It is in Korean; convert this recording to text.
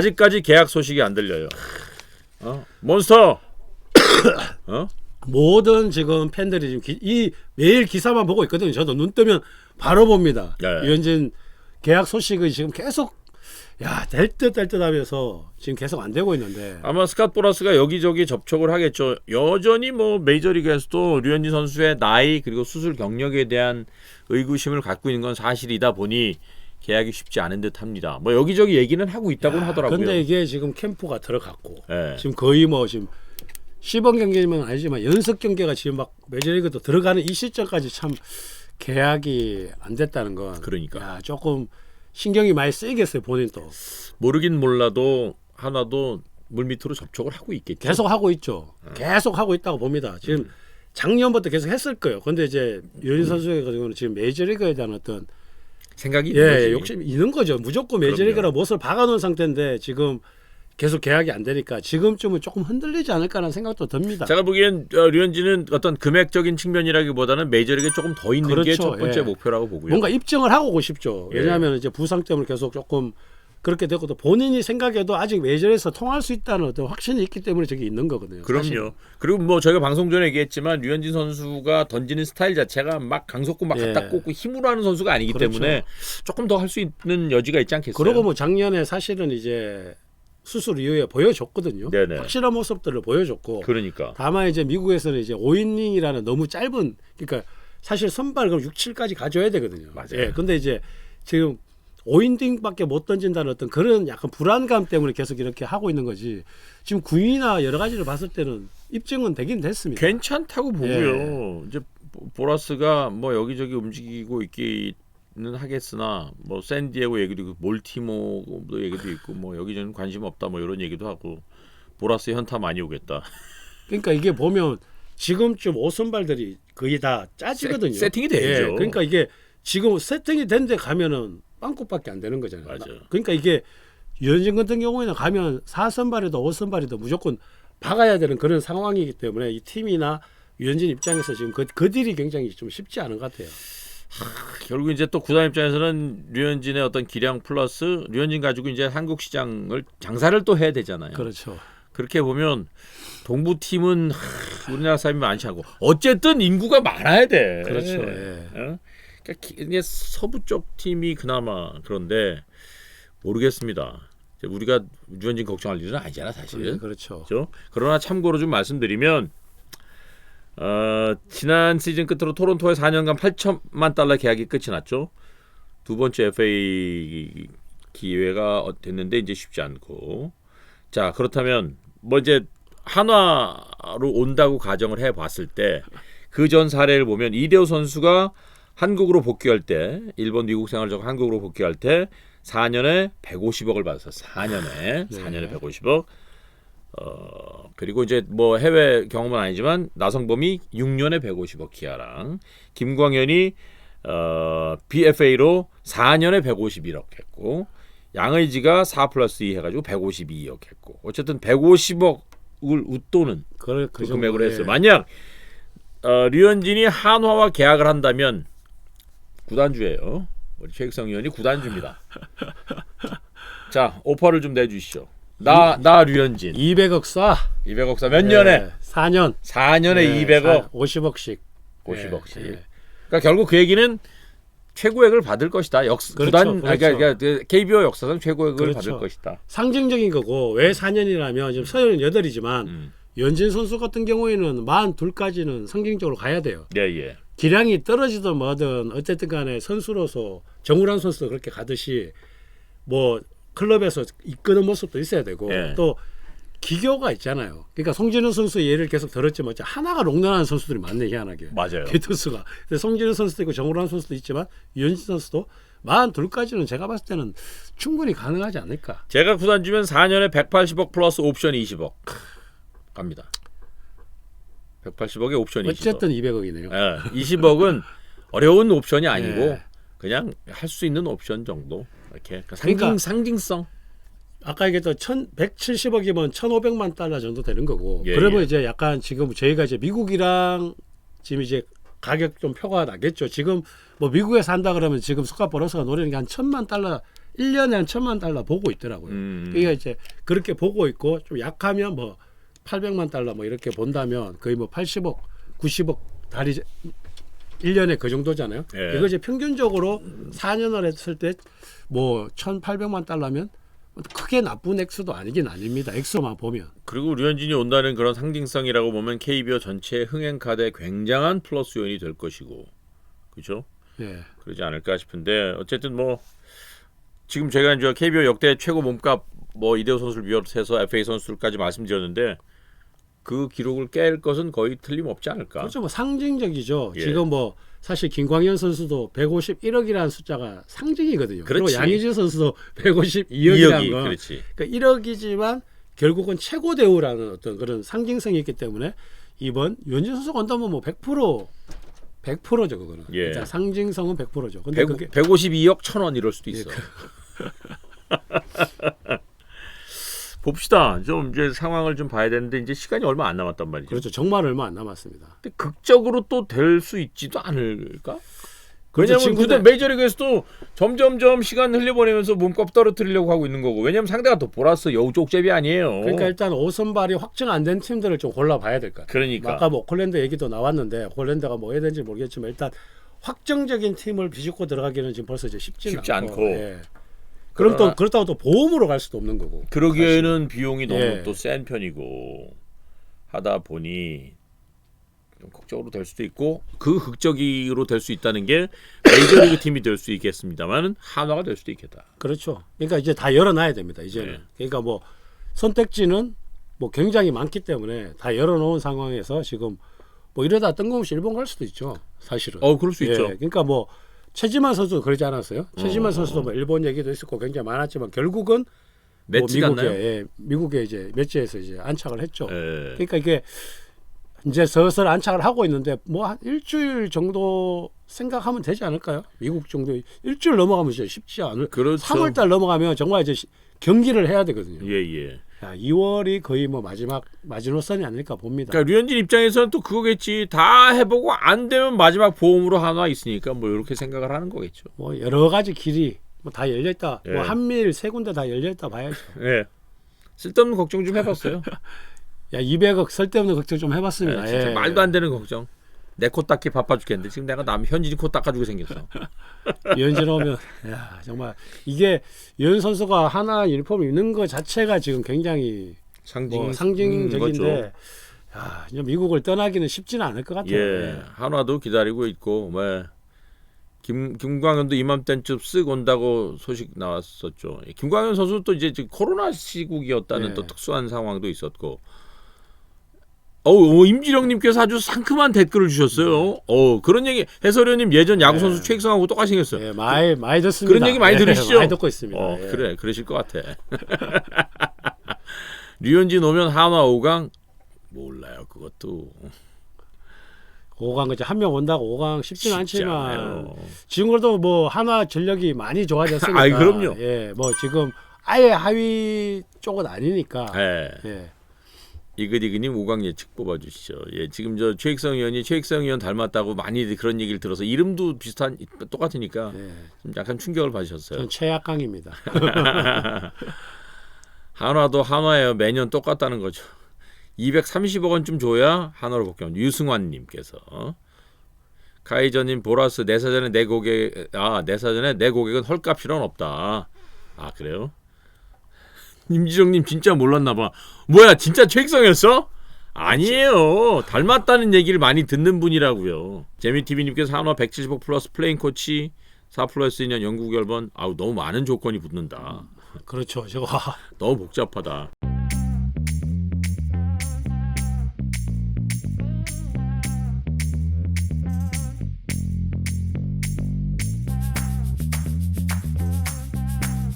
아직까지 계약 소식이 안 들려요. 어? 몬스터. 어? 모든 지금 팬들이 지금 기- 이 매일 기사만 보고 있거든요. 저도 눈 뜨면 바로 봅니다. 네. 유현진 계약 소식이 지금 계속 야 될 듯 될 듯 하면서 지금 계속 안 되고 있는데 아마 스캇 보라스가 여기저기 접촉을 하겠죠. 여전히 뭐 메이저리그에서도 류현진 선수의 나이 그리고 수술 경력에 대한 의구심을 갖고 있는 건 사실이다 보니 계약이 쉽지 않은 듯합니다. 뭐 여기저기 얘기는 하고 있다고는 하더라고요. 근데 이게 지금 캠프가 들어갔고 예. 지금 거의 뭐 지금 시범 경기는 아니지만 연습 경기가 지금 막 메이저리그도 들어가는 이 시점까지 참 계약이 안 됐다는 건 그러니까. 야, 조금 신경이 많이 쓰이겠어요 본인도 모르긴 몰라도 하나도 물밑으로 접촉을 하고 있겠죠. 계속 하고 있죠 계속 하고 있다고 봅니다 지금 작년부터 계속 했을 거예요 근데 이제 유현진 선수의 경우는 지금 메이저리그에 대한 어떤 생각이 있는 예 거지. 욕심이 있는 거죠 무조건 메이저리그라 못을 박아놓은 상태인데 지금 계속 계약이 안 되니까 지금쯤은 조금 흔들리지 않을까라는 생각도 듭니다. 제가 보기엔 어, 류현진은 어떤 금액적인 측면이라기보다는 메이저리그에 조금 더 있는 게 그렇죠. 첫 번째 예. 목표라고 보고요. 뭔가 입증을 하고 오고 싶죠. 예. 왜냐하면 이제 부상 때문에 계속 조금 그렇게 되고 또 본인이 생각해도 아직 메이저에서 통할 수 있다는 어떤 확신이 있기 때문에 저게 있는 거거든요. 사실은. 그럼요. 그리고 뭐 저희가 방송 전에 얘기했지만 류현진 선수가 던지는 스타일 자체가 막 강속구 막 예. 갖다 꽂고 힘으로 하는 선수가 아니기 그렇죠. 때문에 조금 더 할 수 있는 여지가 있지 않겠어요? 그러고 뭐 작년에 사실은 이제 수술 이후에 보여줬거든요. 네네. 확실한 모습들을 보여줬고 그러니까 다만 이제 미국에서는 이제 5이닝이라는 너무 짧은 그러니까 사실 선발 그럼 6, 7까지 가져야 되거든요. 맞아요. 예. 근데 이제 지금 5이닝밖에 못 던진다는 어떤 그런 약간 불안감 때문에 계속 이렇게 하고 있는 거지. 지금 구위나 여러 가지를 봤을 때는 입증은 되긴 됐습니다. 괜찮다고 보고요. 예. 이제 보- 보라스가 뭐 여기저기 움직이고 있기 는 하겠으나 뭐 샌디에고 얘기도 있고 몰티모도 얘기도 있고 뭐 여기저기 관심 없다 뭐 이런 얘기도 하고 보라스 현타 많이 오겠다. 그러니까 이게 보면 지금쯤 오선발들이 거의 다 짜지거든요. 세- 세팅이 돼야죠. 예, 그러니까 이게 지금 세팅이 된 데 가면은 빵꾸밖에 안 되는 거잖아요. 맞아요. 그러니까 이게 유현진 같은 경우에는 가면 4선발이도 5선발이도 무조건 박아야 되는 그런 상황이기 때문에 이 팀이나 유현진 입장에서 지금 그, 그 딜이 굉장히 좀 쉽지 않은 것 같아요. 결국 이제 또 구단 입장에서는 류현진의 어떤 기량 플러스 류현진 가지고 이제 한국 시장을 장사를 또 해야 되잖아요. 그렇죠. 그렇게 보면 동부 팀은 하, 우리나라 사람이 많지 않고 어쨌든 인구가 많아야 돼. 그렇죠. 예. 어? 그러니까 기- 이게 서부 쪽 팀이 그나마 그런데 모르겠습니다. 우리가 류현진 걱정할 일은 아니잖아 사실. 그렇죠. 그렇죠? 그러나 참고로 좀 말씀드리면 어, 지난 시즌 끝으로 토론토에 4년간 8천만 달러 계약이 끝이 났죠. 두 번째 FA 기회가 어- 됐는데 이제 쉽지 않고 자 그렇다면 뭐 이제 한화로 온다고 가정을 해봤을 때 그 전 사례를 보면 이대호 선수가 한국으로 복귀할 때 일본 미국 생활을 적 한국으로 복귀할 때 4년에 150억을 받았어. 4년에 4년에 150억. 어 그리고 이제 뭐 해외 경험은 아니지만 나성범이 6년에 150억 기아랑 김광현이 어 BFA로 4년에 151억 했고 양의지가 4 플러스 2 해가지고 152억 했고 어쨌든 150억을 웃도는 그, 그 금액으로 했어요. 만약 어, 류현진이 한화와 계약을 한다면 구단주예요. 우리 최익성 의원이 구단주입니다. 자 오퍼를 좀 내주시죠. 나 나 류현진 200억 쏴. 200억 사몇 년에 4년. 4년에 200억 50억씩. 50억씩. 예. 그러니까 결국 그 얘기는 최고액을 받을 것이다. 역 그렇죠, 구단 아니, 그렇죠. 그러니까 그 KBO 역사상 최고액을 그렇죠. 받을 것이다. 상징적인 거고 왜 4년이라면 지금 서른 여덟이지만 음. 연진 선수 같은 경우에는 만 둘까지는 상징적으로 가야 돼요. 예 예. 기량이 떨어지든 뭐든 어쨌든 간에 선수로서 정우란 선수도 그렇게 가듯이 뭐 클럽에서 이끄는 모습도 있어야 되고 예. 또 기교가 있잖아요. 그러니까 송진우 선수의 예를 계속 들었지만 하나가 롱런하는 선수들이 많네 희한하게. 맞아요. 근데 송진우 선수도 있고 정우란 선수도 있지만 유현진 선수도 만 둘까지는 제가 봤을 때는 충분히 가능하지 않을까. 제가 구단 주면 4년에 180억 플러스 옵션 20억 갑니다. 180억에 옵션 20억. 어쨌든 200억이네요. 예, 20억은 어려운 옵션이 아니고 예. 그냥 할 수 있는 옵션 정도 이렇게 그러니까 상징 그러니까 상징성. 아까 얘기했던 1,170억이면 1,500만 달러 정도 되는 거고. 예, 그러면 예. 이제 약간 지금 저희가 이제 미국이랑 지금 이제 가격 좀 표가 나겠죠. 지금 뭐 미국에서 한다 그러면 지금 수가 벌어서가 노리는 게 한 천만 달러 1년에 한 천만 달러 보고 있더라고요. 음. 그러니까 이제 그렇게 보고 있고 좀 약하면 뭐 800만 달러 뭐 이렇게 본다면 거의 뭐 80억, 90억 달이 1년에 그 정도잖아요. 예. 이거 이제 평균적으로 4년을 했을 때 뭐 1,800만 달러면 크게 나쁜 액수도 아니긴 아닙니다. 액수만 보면. 그리고 류현진이 온다는 그런 상징성이라고 보면 KBO 전체 흥행 카드에 굉장한 플러스 요인이 될 것이고, 그렇죠? 예. 그러지 않을까 싶은데 어쨌든 뭐 지금 제가 이제 KBO 역대 최고 몸값 뭐 이대호 선수를 비롯해서 FA 선수들까지 말씀드렸는데 그 기록을 깰 것은 거의 틀림없지 않을까. 그렇죠. 뭐 상징적이죠. 예. 지금 뭐 사실 김광현 선수도 151억이라는 숫자가 상징이거든요. 그리고 그렇지. 양의지 선수도 152억이라는 2억이 건 그렇지. 그러니까 1억이지만 결국은 최고 대우라는 어떤 그런 상징성이 있기 때문에 이번 윤진 선수가 온다면 뭐100% 100%죠 그거는. 예. 진짜 상징성은 100%죠. 근데 100, 그게 152억 천 원 이럴 수도 있어. 봅시다. 좀 이제 상황을 좀 봐야 되는데 이제 시간이 얼마 안 남았단 말이죠. 그렇죠. 정말 얼마 안 남았습니다. 근데 극적으로 또 될 수 있지도 않을까? 그렇죠. 왜냐면 근데 메이저리그에서도 점점점 시간 흘려보내면서 몸값 떨어뜨리려고 하고 있는 거고 왜냐면 상대가 더 보라스 여우족제비 아니에요. 그러니까 일단 오선발이 확정 안 된 팀들을 좀 골라봐야 될 것 같아요. 그러니까. 아까 뭐 콜랜드 얘기도 나왔는데 콜랜드가 뭐 해야 되는지 모르겠지만 일단 확정적인 팀을 비집고 들어가기는 지금 벌써 이제 쉽지는 쉽지 않고. 않고. 예. 그럼 또 그렇다고 또 보험으로 갈 수도 없는 거고. 그러기에는 비용이 너무 예. 또 센 편이고 하다 보니 좀 극적으로 될 수도 있고 그 극적으로 될 수 있다는 게 메이저리그 팀이 될 수 있겠습니다만 한화가 될 수도 있겠다. 그렇죠. 그러니까 이제 다 열어놔야 됩니다. 이제는. 네. 그러니까 뭐 선택지는 뭐 굉장히 많기 때문에 다 열어놓은 상황에서 지금 뭐 이러다 뜬금없이 일본 갈 수도 있죠. 사실은. 어 그럴 수 예, 있죠. 그러니까 뭐 최지만 선수도 그러지 않았어요? 최지만 어. 선수도 뭐 일본 얘기도 있었고 굉장히 많았지만 결국은 뭐 미국에 갔나요? 예, 미국에 이제 매치에서 이제 안착을 했죠. 예. 그러니까 이게 이제 슬슬 안착을 하고 있는데 뭐 한 일주일 정도 생각하면 되지 않을까요? 미국 정도 일주일 넘어가면 진짜 쉽지 않을. 그렇죠. 3월달 넘어가면 정말 이제 시- 경기를 해야 되거든요. 예 예. 야, 2월이 거의 뭐 마지막 마지노선이 아닐까 봅니다. 그러니까 류현진 입장에서는 또 그거겠지. 다 해보고 안 되면 마지막 보험으로 하나 있으니까 뭐 이렇게 생각을 하는 거겠죠. 뭐 여러 가지 길이 뭐 다 열려 있다. 예. 뭐 한미일 세 군데 다 열려 있다 봐야죠. 예. 쓸데없는 걱정 좀 해봤어요. 야 200억 쓸데없는 걱정 좀 해봤습니다. 예, 진짜 예. 말도 안 되는 걱정. 내 코 닦기 바빠 죽겠는데 지금 내가 남 현진이 코 닦아주고 생겼어. 유현진 오면 야 정말 이게 유현 선수가 하나 유니폼을 입는 것 자체가 지금 굉장히 상징 뭐 음, 상징적인데 거죠. 야, 미국을 떠나기는 쉽지는 않을 것 같아요. 예, 한화도 기다리고 있고 뭐 김, 김광현도 이맘때쯤 쓱 온다고 소식 나왔었죠. 예, 김광현 선수 또 이제 코로나 시국이었다는 네. 또 특수한 상황도 있었고. 어, 임지령님께서 아주 상큼한 댓글을 주셨어요. 어, 그런 얘기 해설위원님 예전 야구 선수 네. 최익성하고 똑같이 생겼어요. 예, 많이 많이 듣습니다. 그런 얘기 많이 예, 들으시죠? 많이 듣고 있습니다. 어, 예. 그래, 그러실 것 같아. 류현진 오면 한화 5강 몰라요, 그것도 5강 이제 한 명 온다고 5강 쉽지는 쉽지 않지만 않아요. 지금 그래도 뭐 하나 전력이 많이 좋아졌으니까. 아이, 그럼요. 예, 뭐 지금 아예 하위 쪽은 아니니까. 예. 예. 이그디그님 5강 예측 뽑아주시죠. 예, 지금 저 최익성 의원이 최익성 의원 닮았다고 많이 그런 얘기를 들어서 이름도 비슷한 똑같으니까 예. 좀 약간 충격을 받으셨어요. 전 최약강입니다. 한화도 한화예요. 매년 똑같다는 거죠. 230억 원쯤 줘야 한화로 복귀합니다. 유승환님께서 카이저님 보라스 내 사전에 내 고객 아내 사전에 내 고객은 헐값 필요는 없다. 아 그래요? 임지정님 진짜 몰랐나봐. 뭐야 진짜 최익성이었어? 아니에요. 닮았다는 얘기를 많이 듣는 분이라고요. 재미TV님께서 한화 170억 플러스 플레인 코치 4 플러스 2년 영구 결번 아우 너무 많은 조건이 붙는다. 그렇죠. 저거 너무 복잡하다.